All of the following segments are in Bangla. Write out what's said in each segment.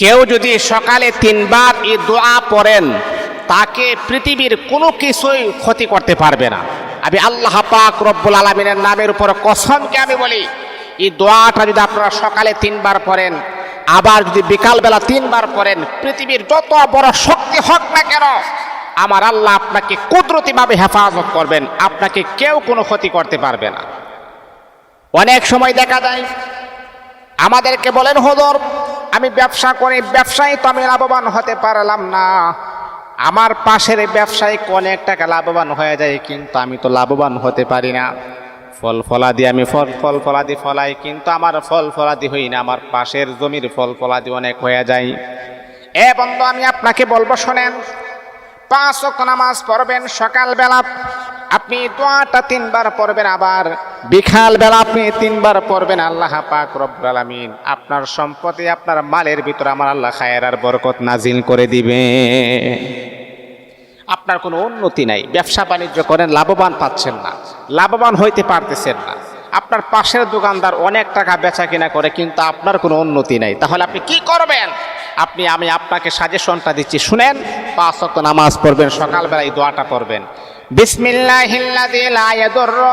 কেউ যদি সকালে তিনবার এই দোয়া পড়েন, তাকে পৃথিবীর কোনো কিছুই ক্ষতি করতে পারবে না। আমি আল্লাহ পাক রব্বুল আলমিনের নামের উপর কসমকে আমি বলি, এই দোয়াটা যদি আপনারা সকালে তিনবার পড়েন, আবার যদি বিকালবেলা তিনবার পড়েন, পৃথিবীর যত বড় শক্তি হোক না কেন, আমার আল্লাহ আপনাকে কুদরতিভাবে হেফাজত করবেন, আপনাকে কেউ কোনো ক্ষতি করতে পারবে না। অনেক সময় দেখা যায়, আমাদেরকে বলেন হদর আমি ব্যবসা করি, ব্যবসায়ী তো আমি লাভবান হতে পারলাম না। আমার পাশের ব্যবসায়িক অনেক টাকা লাভবান হয়ে যায়, কিন্তু আমি তো লাভবান হতে পারি না। ফল ফলাদি আমি ফল ফল ফলাদি ফলাই, কিন্তু আমার ফল ফলাদি হই না, আমার পাশের জমির ফল ফলাদি অনেক হয়ে যায়। এ বন্ধু, আমি আপনাকে বলব, শোনেন, পাঁচ নামাজ পড়বেন, সকালবেলা আপনি দোয়াটা তিনবার পড়বেন, আবার বিকাল বেলা আপনি তিনবার পড়বেন, আল্লাহ পাক রব্বুল আলামিন আপনার সম্পত্তি আপনার মালের ভিতর আমার আল্লাহ খায়ের আর বরকত নাজিল করে দিবে। আপনার কোনো উন্নতি নাই, ব্যবসা বাণিজ্য করেন, লাভবান পাচ্ছেন না, লাভবান হইতে পারতেছেন না। আপনার পাশের দোকানদার অনেক টাকা বেচা কিনা করে, কিন্তু আপনার কোনো উন্নতি নাই। তাহলে আপনি কি করবেন? আপনি, আমি আপনাকে সাজেশনটা দিচ্ছি, শুনেন, পাঁচ ওয়াক্ত নামাজ পড়বেন সকালবেলা এই দোয়াটা পড়বেন। বিসমিল্লাহিল্লাযী লা ইয়াদুররু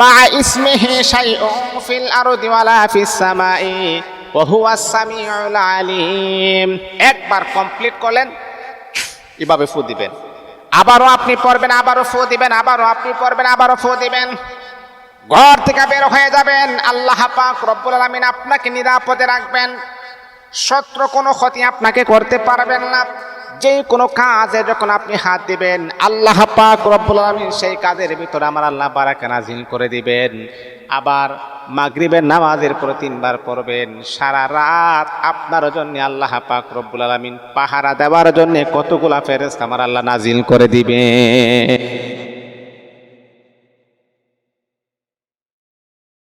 মা ইসমিহি শাইউন ফিল আরদি ওয়ালা ফিস সামাই ওয়া হুয়াস সামিউল আলিম। একবার কমপ্লিট করলেন, এভাবে ফু দিবেন। আবারও আপনি পড়বেন, আবারও ফু দিবেন, আবারও আপনি পড়বেন, আবারও ফু দিবেন। ঘর থেকে বের হয়ে যাবেন। আল্লাহ পাক রব্বুল আলামিন আপনাকে নিরাপদে রাখবেন। শত্রু কোনো ক্ষতি আপনাকে করতে পারবেন না। যে কোনো কাজে যখন আপনি হাত দিবেন, আল্লাহ পাক রব্বুল আলামিন সেই কাজের ভিতরে আমার আল্লাহ বারাকা নাজিল করে দিবেন। আবার মাগরিবের নামাজের পরে তিনবার পড়বেন। সারা রাত আপনার জন্য আল্লাহ পাক রব্বুল আলামিন পাহারা দেওয়ার জন্য কতগুলা ফেরেস্ত আমার আল্লাহ নাজিল করে দিবেন।